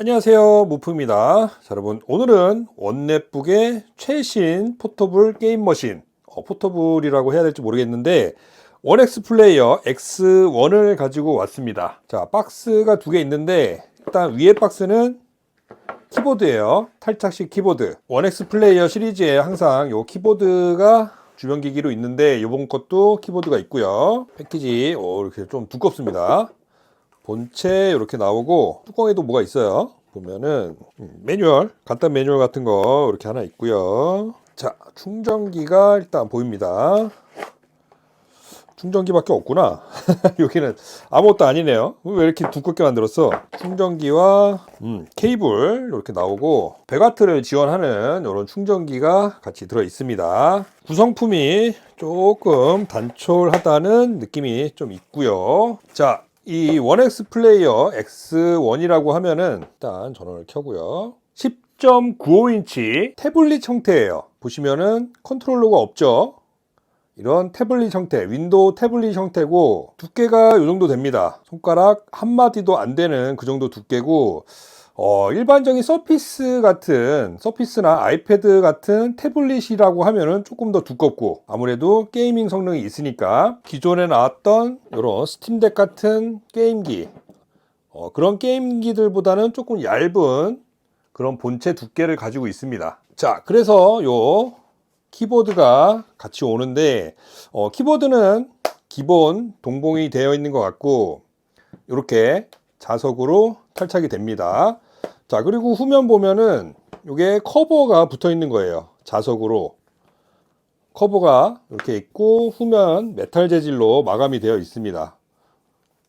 안녕하세요. 무프입니다. 자, 여러분 오늘은 원넷북의 최신 포터블 게임 머신 어, 포터블이라고 해야 될지 모르겠는데 원엑스 플레이어 X1을 가지고 왔습니다. 자 박스가 두 개 있는데 일단 위에 박스는 키보드예요. 탈착식 키보드. 원엑스 플레이어 시리즈에 항상 요 키보드가 주변 기기로 있는데 이번 것도 키보드가 있고요. 패키지 오, 이렇게 좀 두껍습니다 본체 이렇게 나오고 뚜껑에도 뭐가 있어요? 보면은 음, 매뉴얼 간단 매뉴얼 같은 거 이렇게 하나 있고요. 자 충전기가 일단 보입니다. 충전기밖에 없구나. 여기는 아무것도 아니네요. 왜 이렇게 두껍게 만들었어? 충전기와 음, 케이블 이렇게 나오고 100W를 지원하는 이런 충전기가 같이 들어 있습니다. 구성품이 조금 단촐하다는 느낌이 좀 있고요. 자 이 원엑스 플레이어 X1이라고 하면은 일단 전원을 켜고요. 10.95인치 태블릿 형태예요. 보시면은 컨트롤러가 없죠. 이런 태블릿 형태, 윈도우 태블릿 형태고 두께가 이 정도 됩니다. 손가락 한 마디도 안 되는 그 정도 두께고 어, 일반적인 서피스 같은 서피스나 아이패드 같은 태블릿이라고 하면은 조금 더 두껍고 아무래도 게이밍 성능이 있으니까 기존에 나왔던 이런 스팀덱 같은 게임기 어, 그런 게임기들보다는 조금 얇은 그런 본체 두께를 가지고 있습니다. 자, 그래서 요 키보드가 같이 오는데 어, 키보드는 기본 동봉이 되어 있는 것 같고 이렇게 자석으로 탈착이 됩니다. 자, 그리고 후면 보면은 이게 커버가 붙어 있는 거예요. 자석으로. 커버가 이렇게 있고 후면 메탈 재질로 마감이 되어 있습니다.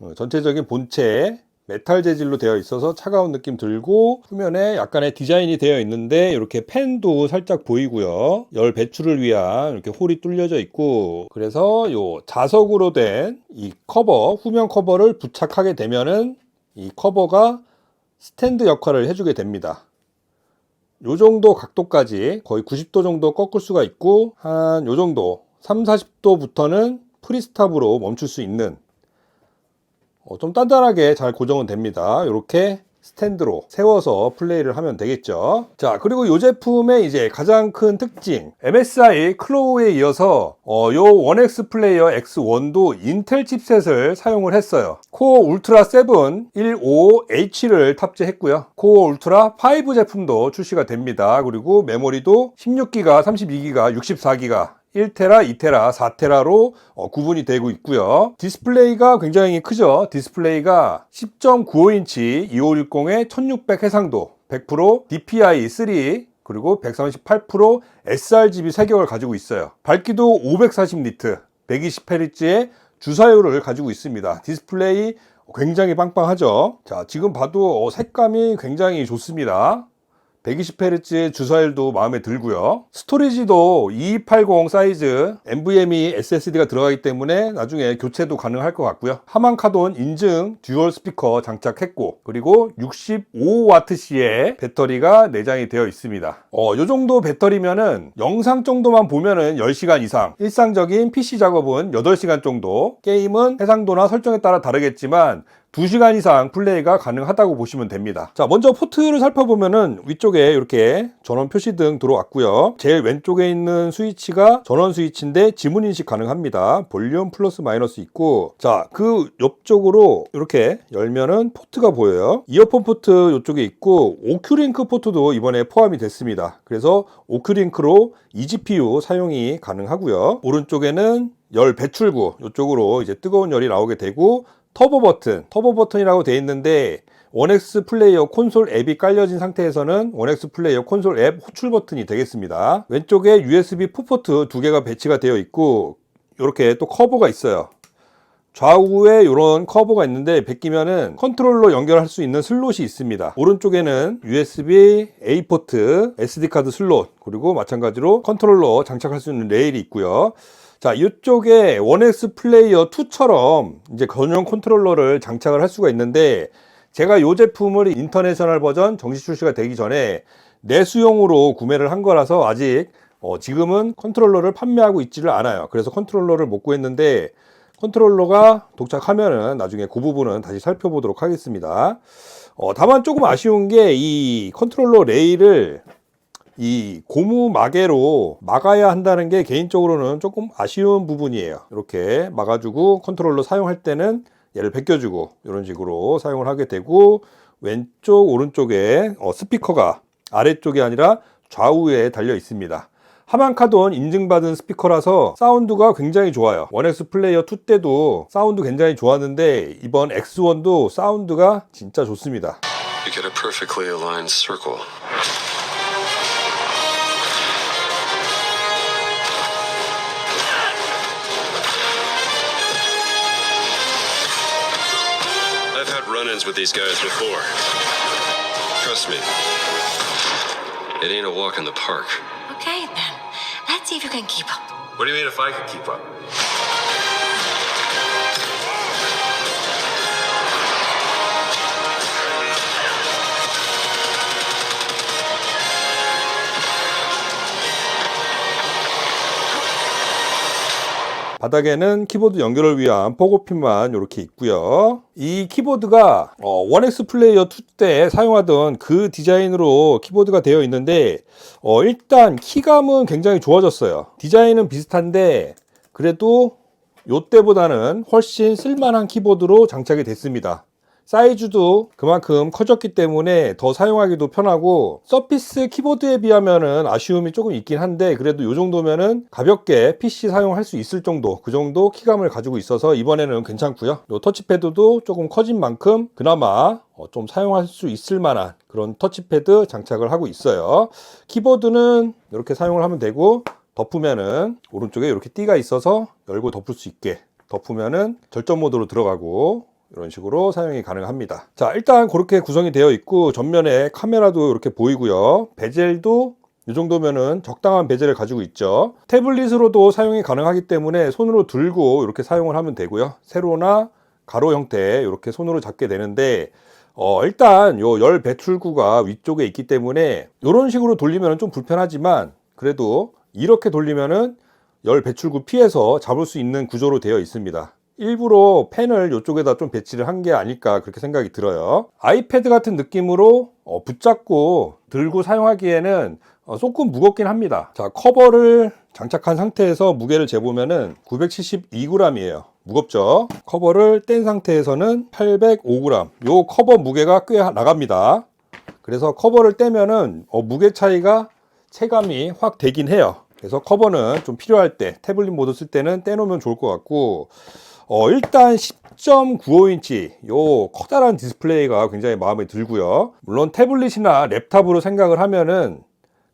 어, 전체적인 본체 메탈 재질로 되어 있어서 차가운 느낌 들고 후면에 약간의 디자인이 되어 있는데 이렇게 팬도 살짝 보이고요. 열 배출을 위한 이렇게 홀이 뚫려져 있고 그래서 요 자석으로 된 이 커버 후면 커버를 부착하게 되면은 이 커버가 스탠드 역할을 해주게 됩니다. 요 정도 각도까지 거의 90도 정도 꺾을 수가 있고 한 요 정도 3, 40도부터는 프리스탑으로 멈출 수 있는 어, 좀 단단하게 잘 고정은 됩니다. 이렇게 스탠드로 세워서 플레이를 하면 되겠죠. 자, 그리고 이 제품의 이제 가장 큰 특징, MSI 클로우에 이어서 어, 요 1X 플레이어 X1도 인텔 칩셋을 사용을 했어요. 코어 울트라 7 15H를 탑재했고요. 코어 울트라 5 제품도 출시가 됩니다. 그리고 메모리도 16기가, 32기가, 64기가 1테라, 2테라, 4테라로 어, 구분이 되고 있고요. 디스플레이가 굉장히 크죠. 디스플레이가 10.95인치 2560의 1600 해상도, 100% DPI3 그리고 138% sRGB 세격을 가지고 있어요. 밝기도 540니트, 120Hz의 주사율을 가지고 있습니다. 디스플레이 굉장히 빵빵하죠. 자, 지금 봐도 어, 색감이 굉장히 좋습니다. 120Hz의 주사율도 마음에 들고요. 스토리지도 2280 사이즈 NVMe SSD가 들어가기 때문에 나중에 교체도 가능할 것 같고요. 하만 카돈 인증 듀얼 스피커 장착했고 그리고 65W의 배터리가 내장이 되어 있습니다. 어, 요 정도 배터리면은 영상 정도만 보면은 10시간 이상 일상적인 PC 작업은 8시간 정도 게임은 해상도나 설정에 따라 다르겠지만 2시간 이상 플레이가 가능하다고 보시면 됩니다. 자, 먼저 포트를 살펴보면은 위쪽에 이렇게 전원 표시등 들어왔고요. 제일 왼쪽에 있는 스위치가 전원 스위치인데 지문 인식 가능합니다. 볼륨 플러스 마이너스 있고 자, 그 옆쪽으로 이렇게 열면은 포트가 보여요. 이어폰 포트 이쪽에 있고 오큐링크 포트도 이번에 포함이 됐습니다. 그래서 오큐링크로 eGPU 사용이 가능하고요. 오른쪽에는 열 배출구 이쪽으로 이제 뜨거운 열이 나오게 되고 터보 버튼, 터보 버튼이라고 되어 있는데 원엑스 플레이어 콘솔 앱이 깔려진 상태에서는 원엑스 플레이어 콘솔 앱 호출 버튼이 되겠습니다. 왼쪽에 USB 푸포트 두 개가 배치가 되어 있고 이렇게 또 커버가 있어요. 좌우에 이런 커버가 있는데 베끼면은 컨트롤러 연결할 수 있는 슬롯이 있습니다. 오른쪽에는 USB A 포트, SD 카드 슬롯, 그리고 마찬가지로 컨트롤러 장착할 수 있는 레일이 있고요. 자, 이쪽에 원엑스 플레이어 2처럼 이제 전용 컨트롤러를 장착을 할 수가 있는데 제가 이 제품을 인터내셔널 버전 정식 출시가 되기 전에 내수용으로 구매를 한 거라서 아직 어, 지금은 컨트롤러를 판매하고 있지를 않아요. 그래서 컨트롤러를 못 구했는데 컨트롤러가 도착하면은 나중에 그 부분은 다시 살펴보도록 하겠습니다. 어, 다만 조금 아쉬운 게 이 컨트롤러 레일을 이 고무 마개로 막아야 한다는 게 개인적으로는 조금 아쉬운 부분이에요. 이렇게 막아주고 컨트롤러 사용할 때는 얘를 벗겨주고 이런 식으로 사용을 하게 되고 왼쪽 오른쪽에 어, 스피커가 아래쪽이 아니라 좌우에 달려 있습니다. 하만카돈 인증받은 스피커라서 사운드가 굉장히 좋아요. 1X 플레이어 2 때도 사운드 굉장히 좋았는데 이번 X1도 사운드가 진짜 좋습니다. You get a perfectly aligned circle. I've had run ins with these guys before. Trust me, it ain't a walk in the park. Okay, then. Let's see if you can keep up. What do you mean if I can keep up? 바닥에는 키보드 연결을 위한 포고핀만 이렇게 있고요. 이 키보드가 어, 1X 플레이어 2 때 사용하던 그 디자인으로 키보드가 되어 있는데 어, 일단 키감은 굉장히 좋아졌어요. 디자인은 비슷한데 그래도 요때보다는 훨씬 쓸만한 키보드로 장착이 됐습니다. 사이즈도 그만큼 커졌기 때문에 더 사용하기도 편하고 서피스 키보드에 비하면은 아쉬움이 조금 있긴 한데 그래도 이 정도면은 가볍게 PC 사용할 수 있을 정도 그 정도 키감을 가지고 있어서 이번에는 괜찮고요. 요 터치패드도 조금 커진 만큼 그나마 어, 좀 사용할 수 있을 만한 그런 터치패드 장착을 하고 있어요. 키보드는 이렇게 사용을 하면 되고 덮으면은 오른쪽에 이렇게 띠가 있어서 열고 덮을 수 있게 덮으면은 절전 모드로 들어가고 이런 식으로 사용이 가능합니다. 자, 일단 그렇게 구성이 되어 있고 전면에 카메라도 이렇게 보이고요. 베젤도 이 정도면은 적당한 베젤을 가지고 있죠. 태블릿으로도 사용이 가능하기 때문에 손으로 들고 이렇게 사용을 하면 되고요. 세로나 가로 형태 이렇게 손으로 잡게 되는데 어, 일단 요 열 배출구가 위쪽에 있기 때문에 이런 식으로 돌리면 좀 불편하지만 그래도 이렇게 돌리면은 열 배출구 피해서 잡을 수 있는 구조로 되어 있습니다. 일부러 펜을 이쪽에다 좀 배치를 한 게 아닐까 그렇게 생각이 들어요. 아이패드 같은 느낌으로 어, 붙잡고 들고 사용하기에는 어, 조금 무겁긴 합니다. 자, 커버를 장착한 상태에서 무게를 재보면은 972g이에요. 무겁죠? 커버를 뗀 상태에서는 805g. 요 커버 무게가 꽤 나갑니다. 그래서 커버를 떼면은 어, 무게 차이가 체감이 확 되긴 해요. 그래서 커버는 좀 필요할 때 태블릿 모드 쓸 때는 떼놓으면 좋을 것 같고 어, 일단 10.95인치 요 커다란 디스플레이가 굉장히 마음에 들고요. 물론 태블릿이나 랩탑으로 생각을 하면은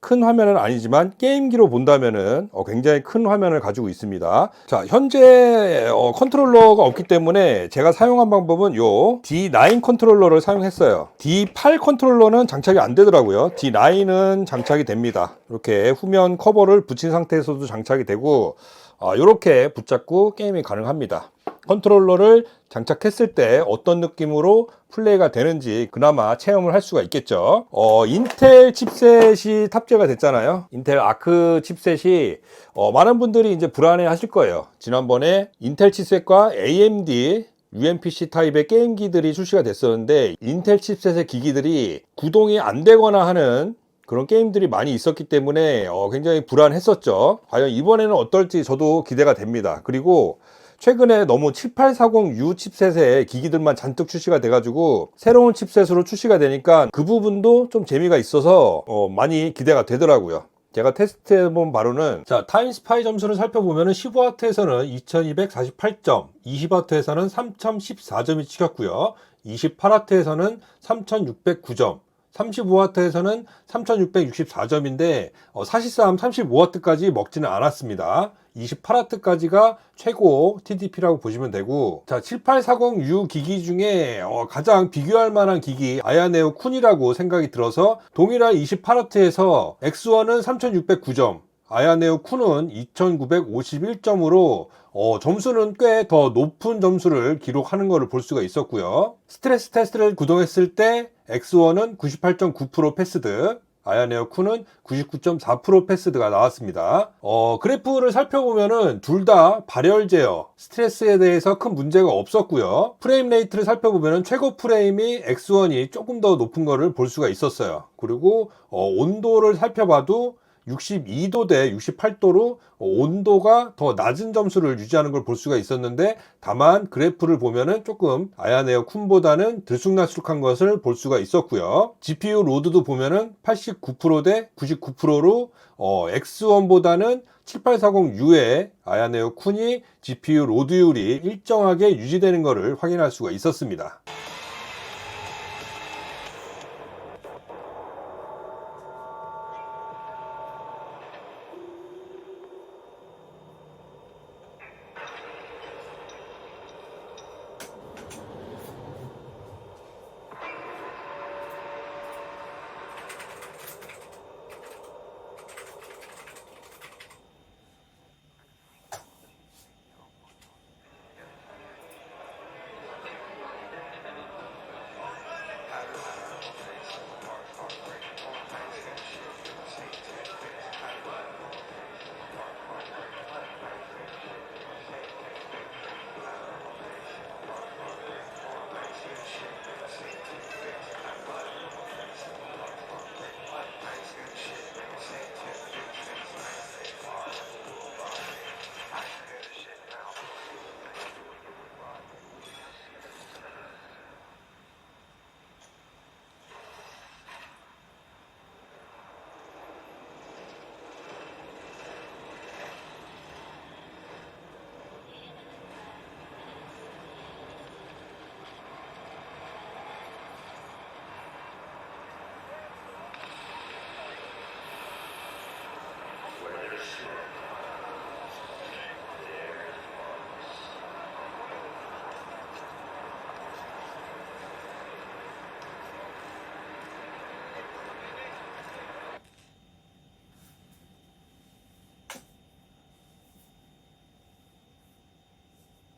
큰 화면은 아니지만 게임기로 본다면은 어, 굉장히 큰 화면을 가지고 있습니다. 자, 현재 어, 컨트롤러가 없기 때문에 제가 사용한 방법은 요 D9 컨트롤러를 사용했어요. D8 컨트롤러는 장착이 안 되더라고요. D9은 장착이 됩니다. 이렇게 후면 커버를 붙인 상태에서도 장착이 되고 어, 이렇게 붙잡고 게임이 가능합니다. 컨트롤러를 장착했을 때 어떤 느낌으로 플레이가 되는지 그나마 체험을 할 수가 있겠죠. 어, 인텔 칩셋이 탑재가 됐잖아요. 인텔 아크 칩셋이 어, 많은 분들이 이제 불안해 하실 거예요. 지난번에 인텔 칩셋과 AMD UMPC 타입의 게임기들이 출시가 됐었는데 인텔 칩셋의 기기들이 구동이 안 되거나 하는 그런 게임들이 많이 있었기 때문에 어, 굉장히 불안했었죠. 과연 이번에는 어떨지 저도 기대가 됩니다. 그리고 최근에 너무 7840U 칩셋의 기기들만 잔뜩 출시가 돼가지고 새로운 칩셋으로 출시가 되니까 그 부분도 좀 재미가 있어서 어, 많이 기대가 되더라고요. 제가 테스트해본 바로는 자 타임스파이 점수를 살펴보면 15W에서는 2248점, 20W에서는 3014점이 찍혔고요. 28W에서는 3609점, 35W에서는 3664점인데 어, 사실상 35W까지 먹지는 않았습니다. 28W까지가 최고 TDP라고 보시면 되고 자 7840U 기기 중에 어, 가장 비교할 만한 기기 아야네오 쿤이라고 생각이 들어서 동일한 28W에서 X1은 3609점 아야네오 쿤은 2951점으로 어, 점수는 꽤 더 높은 점수를 기록하는 것을 볼 수가 있었고요. 스트레스 테스트를 구동했을 때 X1은 98.9% 패스드, 아야네어 쿤은 99.4% 패스드가 나왔습니다. 어, 그래프를 살펴보면은 둘 다 발열 제어, 스트레스에 대해서 큰 문제가 없었고요. 프레임 레이트를 살펴보면은 최고 프레임이 X1이 조금 더 높은 거를 볼 수가 있었어요. 그리고 어, 온도를 살펴봐도 62도 대 68도로 온도가 더 낮은 점수를 유지하는 걸 볼 수가 있었는데 다만 그래프를 보면은 조금 아야네어 쿤보다는 들쑥날쑥한 것을 볼 수가 있었고요. GPU 로드도 보면은 89%대 99%로 어, X1보다는 7840U의 아야네어 쿤이 GPU 로드율이 일정하게 유지되는 것을 확인할 수가 있었습니다.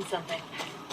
Something.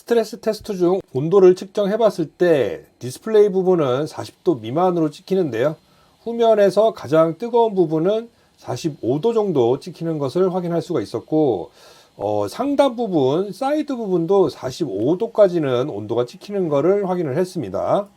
스트레스 테스트 중 온도를 측정해 봤을 때 디스플레이 부분은 40도 미만으로 찍히는데요. 후면에서 가장 뜨거운 부분은 45도 정도 찍히는 것을 확인할 수가 있었고, 어, 상단 부분, 사이드 부분도 45도까지는 온도가 찍히는 것을 확인을 했습니다.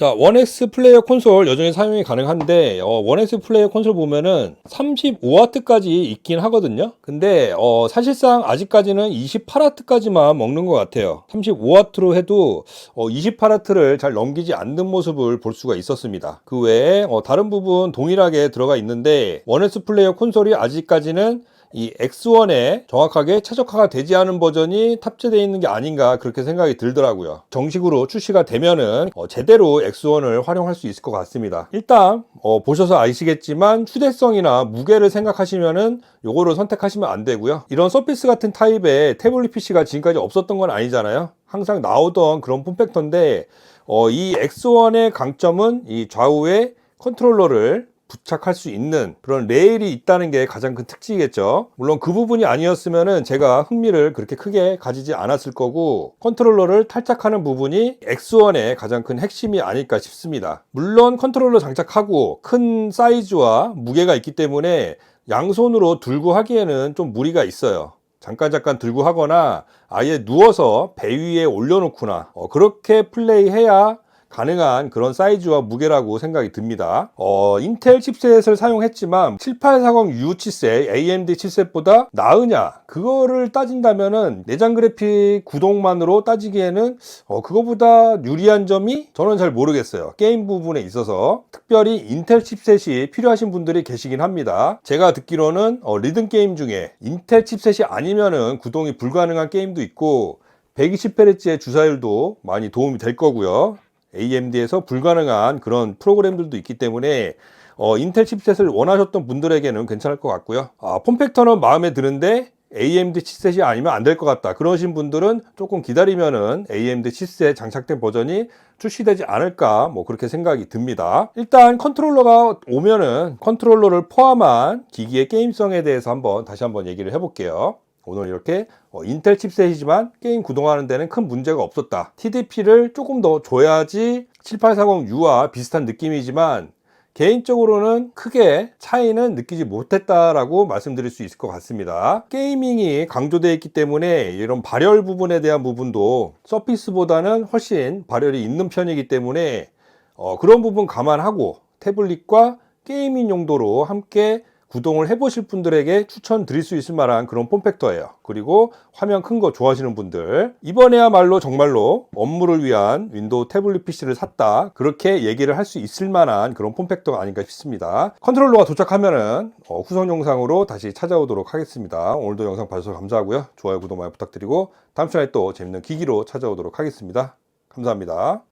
자, 1X 플레이어 콘솔 여전히 사용이 가능한데, 어, 1X 플레이어 콘솔 보면은 35W까지 있긴 하거든요. 근데, 어, 사실상 아직까지는 28W까지만 먹는 것 같아요. 35W로 해도, 어, 28W를 잘 넘기지 않는 모습을 볼 수가 있었습니다. 그 외에, 어, 다른 부분 동일하게 들어가 있는데, 1X 플레이어 콘솔이 아직까지는 이 X1에 정확하게 최적화가 되지 않은 버전이 탑재되어 있는 게 아닌가 그렇게 생각이 들더라고요. 정식으로 출시가 되면은 어, 제대로 X1을 활용할 수 있을 것 같습니다. 일단 어, 보셔서 아시겠지만 휴대성이나 무게를 생각하시면은 요거를 선택하시면 안 되고요. 이런 서피스 같은 타입의 태블릿 PC가 지금까지 없었던 건 아니잖아요. 항상 나오던 그런 폼팩터인데 어, 이 X1의 강점은 이 좌우에 컨트롤러를 부착할 수 있는 그런 레일이 있다는 게 가장 큰 특징이겠죠. 물론 그 부분이 아니었으면은 제가 흥미를 그렇게 크게 가지지 않았을 거고 컨트롤러를 탈착하는 부분이 X1의 가장 큰 핵심이 아닐까 싶습니다. 물론 컨트롤러 장착하고 큰 사이즈와 무게가 있기 때문에 양손으로 들고 하기에는 좀 무리가 있어요. 잠깐 잠깐 들고 하거나 아예 누워서 배 위에 올려놓거나 어, 그렇게 플레이해야 가능한 그런 사이즈와 무게라고 생각이 듭니다. 어, 인텔 칩셋을 사용했지만 7840U 칩셋, AMD 칩셋보다 나으냐? 그거를 따진다면은 내장 그래픽 구동만으로 따지기에는 어, 그거보다 유리한 점이 저는 잘 모르겠어요. 게임 부분에 있어서 특별히 인텔 칩셋이 필요하신 분들이 계시긴 합니다. 제가 듣기로는 어, 리듬 게임 중에 인텔 칩셋이 아니면은 구동이 불가능한 게임도 있고 120Hz의 주사율도 많이 도움이 될 거고요. AMD에서 불가능한 그런 프로그램들도 있기 때문에 어, 인텔 칩셋을 원하셨던 분들에게는 괜찮을 것 같고요. 아, 폼팩터는 마음에 드는데 AMD 칩셋이 아니면 안 될 것 같다. 그러신 분들은 조금 기다리면은 AMD 칩셋 장착된 버전이 출시되지 않을까 뭐 그렇게 생각이 듭니다. 일단 컨트롤러가 오면은 컨트롤러를 포함한 기기의 게임성에 대해서 한번 다시 한번 얘기를 해볼게요. 오늘 이렇게 어, 인텔 칩셋이지만 게임 구동하는 데는 큰 문제가 없었다. TDP를 조금 더 줘야지 7840U와 비슷한 느낌이지만 개인적으로는 크게 차이는 느끼지 못했다라고 말씀드릴 수 있을 것 같습니다. 게이밍이 강조되어 있기 때문에 이런 발열 부분에 대한 부분도 서피스보다는 훨씬 발열이 있는 편이기 때문에 어, 그런 부분 감안하고 태블릿과 게이밍 용도로 함께 구동을 해보실 분들에게 추천드릴 수 있을 만한 그런 폼팩터예요. 그리고 화면 큰 거 좋아하시는 분들 이번에야말로 정말로 업무를 위한 윈도우 태블릿 PC를 샀다 그렇게 얘기를 할 수 있을 만한 그런 폼팩터가 아닌가 싶습니다. 컨트롤러가 도착하면은 어, 후속 영상으로 다시 찾아오도록 하겠습니다. 오늘도 영상 봐주셔서 감사하고요. 좋아요, 구독 많이 부탁드리고 다음 시간에 또 재밌는 기기로 찾아오도록 하겠습니다. 감사합니다.